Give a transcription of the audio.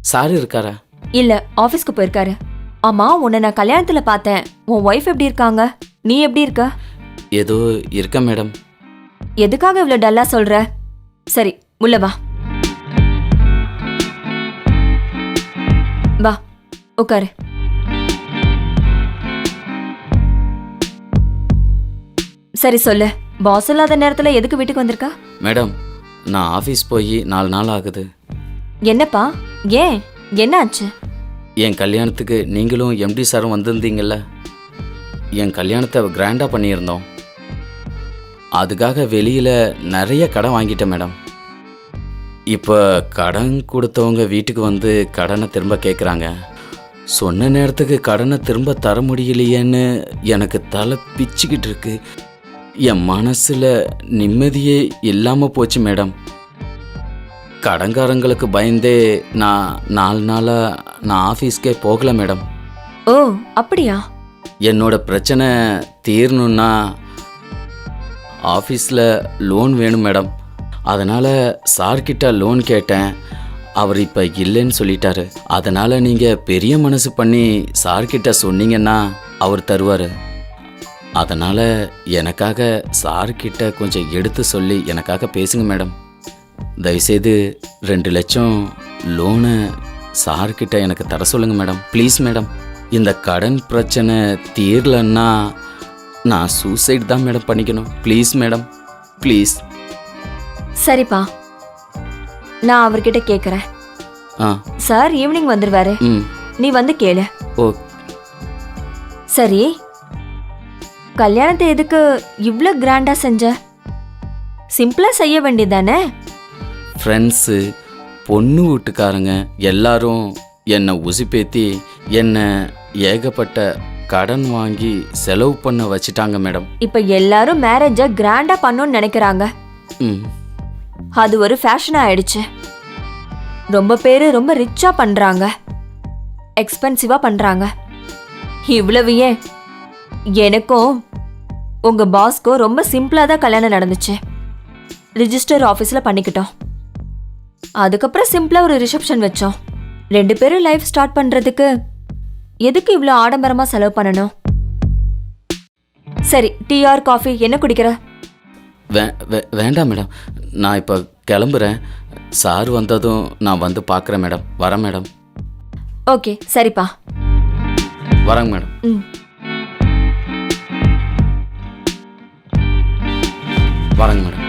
Sir இருக்காரா? இல்ல ஆபீஸ்க்கு போயிருக்காரு. ஆமா உன்னை நான் கல்யாணத்துல பார்த்தேன். உன் ஒய்ஃப் எப்படி இருக்காங்க? நீ எப்படி இருக்க? ஏதோ இருக்க மேடம். எதுக்காக இவ்வளவு டல்லா சொல்ற? சரி உள்ள வா. வா உட்காரு சரி சொல்லு. பாஸ் இல்லாத நேரத்துல எதுக்கு வீட்டுக்கு வந்திருக்கா? மேடம் நான் ஆஃபீஸ் போய் நாலு நாள் ஆகுது. என்னப்பா? ஏன்? என்ன ஆச்சு என் கல்யாணத்துக்கு நீங்களும் எம்டி சாரும் வந்திருந்தீங்கல்ல? என் கல்யாணத்தை கிராண்டாக பண்ணியிருந்தோம். அதுக்காக வெளியில் நிறைய கடன் வாங்கிட்டேன் மேடம். இப்போ கடன் கொடுத்தவங்க வீட்டுக்கு வந்து கடனை திரும்ப கேட்குறாங்க சொன்ன நேரத்துக்கு கடனை திரும்ப தர முடியலையேன்னு எனக்கு தலை பிச்சுக்கிட்டு இருக்கு. என் மனசில் நிம்மதியே இல்லாமல் போச்சு மேடம். கடன்காரங்களுக்கு பயந்தே நான் நாலு நாளாக நான் ஆஃபீஸ்க்கே போகல மேடம். ஓ அப்படியா? என்னோட பிரச்சனை தீரணும்னா ஆஃபீஸில் லோன் வேணும் மேடம். அதனால் சார்கிட்ட லோன் கேட்டேன். அவர் இப்போ இல்லைன்னு சொல்லிட்டாரு. அதனால் நீங்கள் பெரிய மனசு பண்ணி சார்கிட்ட சொன்னீங்கன்னா அவர் தருவார். அதனால் எனக்காக சார்கிட்ட கொஞ்சம் எடுத்து சொல்லி எனக்காக பேசுங்க மேடம். தயவுசெய்து ரெண்டு லட்சம் லோனை சார்கிட்ட எனக்கு தர சொல்லுங்க மேடம். Please madam. இந்த கடன் பிரச்சனை தீரலன்னா நான் சூசைட் தான் மேடம் பண்ணிக்கணும். Please madam. ப்ளீஸ். சரிப்பா. நான் அவர்கிட்ட கேக்குறேன். ஆ. சார் ஈவினிங் வந்துருவாரு. ம். நீ வந்து கேளு. ஓ. சரி. கல்யாணத்தை எதுக்கு இவ்ளோ கிராண்டா செஞ்ச? சிம்பிளா செய்ய வேண்டியதானே? ஃப்ரெண்ட்ஸு பொண்ணு வீட்டுக்காரங்க எல்லாரும் என்னை உசுப்பேத்தி என்னை ஏகப்பட்ட கடன் வாங்கி செலவு பண்ண வச்சிட்டாங்க மேடம். இப்ப எல்லாரும் மேரேஜ கிராண்டா பண்ணணும்னு நினைக்கிறாங்க. ம். அது ஒரு ஃபேஷன் ஆயிடுச்சு. ரொம்ப பேரு ரொம்ப ரிச்சா பண்றாங்க. எக்ஸ்பென்சிவா பண்றாங்க. இவ்வளவு ஏன்? எனக்கும் உங்க பாஸ்க்கும் ரொம்ப சிம்பிளா தான் கல்யாணம் நடந்துச்சு. ரிஜிஸ்டர் ஆஃபீஸ்ல பண்ணிக்கிட்டோம். அதுக்கப்புறம் சிம்பிளா ஒரு ரிசப்ஷன் வச்சோம். ரெண்டு பேரும் லைஃப் ஸ்டார்ட் பண்றதுக்கு எதுக்கு இவ்வளோ ஆடம்பரமா செலவு பண்ணணும்? சரி டீ ஆர் காஃபி என்ன குடிக்கிற? வேண்டாம் மேடம். நான் இப்போ கிளம்புறேன். சார் வந்ததும் நான் வந்து பார்க்குறேன் மேடம். வரேன் மேடம். ஓகே சரிப்பா. வரேங்க மேடம். ம். வரேங்க மேடம்.